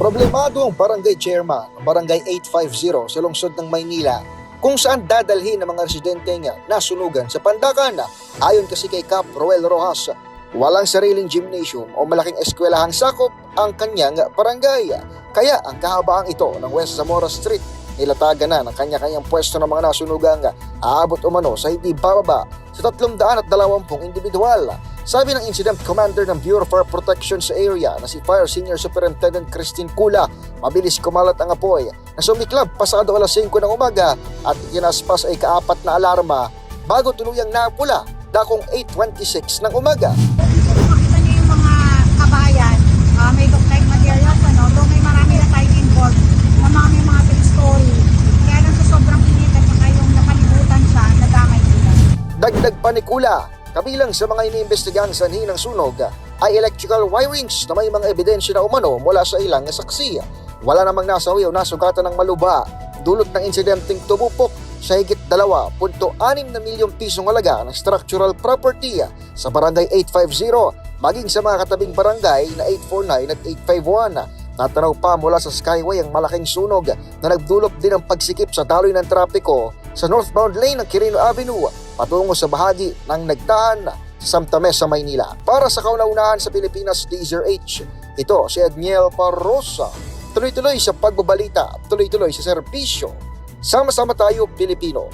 Problemado ang barangay chairman ng barangay 850 sa lungsod ng Maynila kung saan dadalhin ng mga residente niya nasunugan sa Pandakan. Ayon kasi kay Cap Roel Rojas, walang sariling gymnasium o malaking eskwelahang sakop ang kanyang barangay. Kaya ang kahabaan ito ng West Zamora Street nilatagan na ng kanya-kanyang pwesto ng mga nasunugang aabot umano sa hindi bababa sa 320 individual. Sabi ng Incident Commander ng Bureau of Fire Protection sa area na si Fire Senior Superintendent Christine Kula, mabilis kumalat ang apoy na sumiklab pasado alas 5 ng umaga at ikinaspas ay kaapat na alarma bago tuluyang napula dakong 8.26 ng umaga. Dagdag pa ni Kula, kabilang sa mga iniimbestigahan sa ng sunog ay electrical wirings na may mga ebidensya na umano mula sa ilang saksi. Wala namang nasawi o nasugatan ng maluba. Dulot ng insidenteng tumupok sa higit 2.6 na milyong pisong halaga ng structural property sa barangay 850 maging sa mga katabing barangay na 849 at 851. Natanaw pa mula sa Skyway ang malaking sunog na nagdulot din ng pagsikip sa daloy ng trapiko sa northbound lane ng Quirino Avenue patungo sa bahagi ng nagtahan sa Santa Mesa, Maynila. Para sa kauna-unahan sa Pilipinas, DZRH, ito si Edniel Parrosa. Tuloy-tuloy sa pagbabalita, tuloy-tuloy sa serbisyo. Sama-sama tayo, Pilipino.